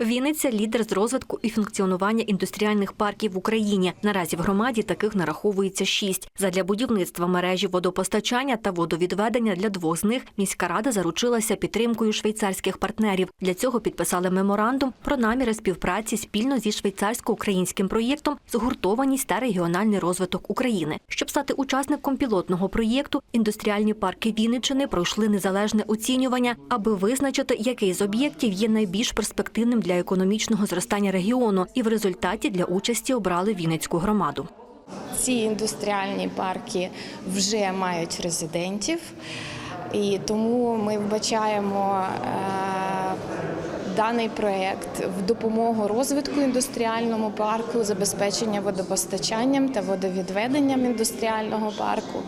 Вінниця лідер з розвитку і функціонування індустріальних парків в Україні. Наразі в громаді таких нараховується шість. Задля будівництва мережі водопостачання та водовідведення для двох з них міська рада заручилася підтримкою швейцарських партнерів. Для цього підписали меморандум про наміри співпраці спільно зі швейцарсько-українським проєктом Згуртованість та регіональний розвиток України. Щоб стати учасником пілотного проєкту, індустріальні парки Вінниччини пройшли незалежне оцінювання, аби визначити, який з об'єктів є найбільш перспективним для економічного зростання регіону, і в результаті для участі обрали Вінницьку громаду. Ці індустріальні парки вже мають резидентів, і тому ми вбачаємо е, даний проєкт в допомогу розвитку індустріальному парку, забезпечення водопостачанням та водовідведенням індустріального парку.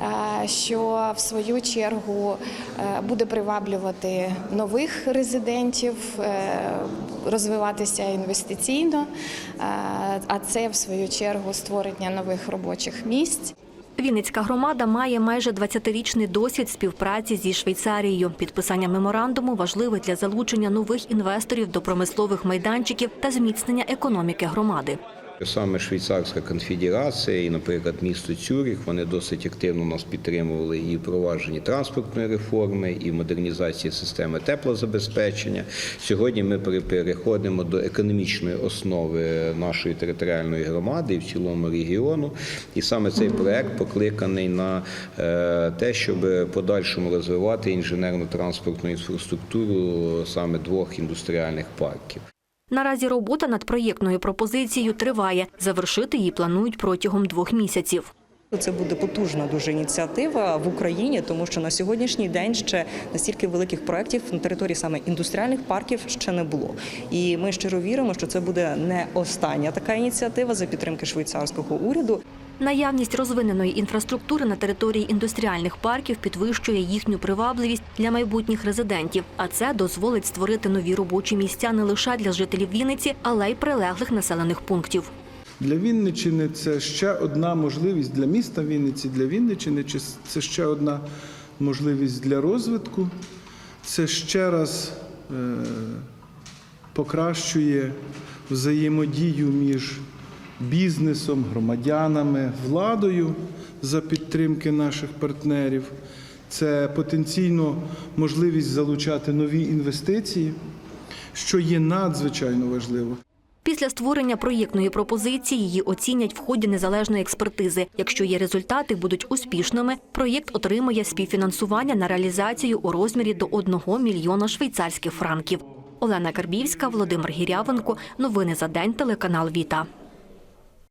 Е, Що в свою чергу е, буде приваблювати нових резидентів, е, розвиватися інвестиційно, а це в свою чергу створення нових робочих місць. Вінницька громада має майже 20-річний досвід співпраці зі Швейцарією. Підписання меморандуму важливе для залучення нових інвесторів до промислових майданчиків та зміцнення економіки громади. Саме Швейцарська конфедерація і, наприклад, місто Цюріх, вони досить активно нас підтримували і в провадженні транспортної реформи, і модернізації системи теплозабезпечення. Сьогодні ми пере- переходимо до економічної основи нашої територіальної громади і в цілому регіону. І саме цей проект покликаний на е, те, щоб подальшому розвивати інженерно-транспортну інфраструктуру саме двох індустріальних парків. Наразі робота над проєктною пропозицією триває. Завершити її планують протягом двох місяців. Це буде потужна дуже ініціатива в Україні, тому що на сьогоднішній день ще настільки великих проєктів на території саме індустріальних парків ще не було. І ми щиро віримо, що це буде не остання така ініціатива за підтримки швейцарського уряду. Наявність розвиненої інфраструктури на території індустріальних парків підвищує їхню привабливість для майбутніх резидентів, а це дозволить створити нові робочі місця не лише для жителів Вінниці, але й прилеглих населених пунктів. Для Вінниччини це ще одна можливість для міста Вінниці, для Вінниччини чи це ще одна можливість для розвитку. Це ще раз е, покращує взаємодію між бізнесом, громадянами, владою за підтримки наших партнерів. Це потенційно можливість залучати нові інвестиції, що є надзвичайно важливо. Після створення проєктної пропозиції її оцінять в ході незалежної експертизи. Якщо її результати будуть успішними, проєкт отримує співфінансування на реалізацію у розмірі до 1 мільйона швейцарських франків. Олена Карбівська, Володимир Гірявенко. Новини за день. Телеканал Віта.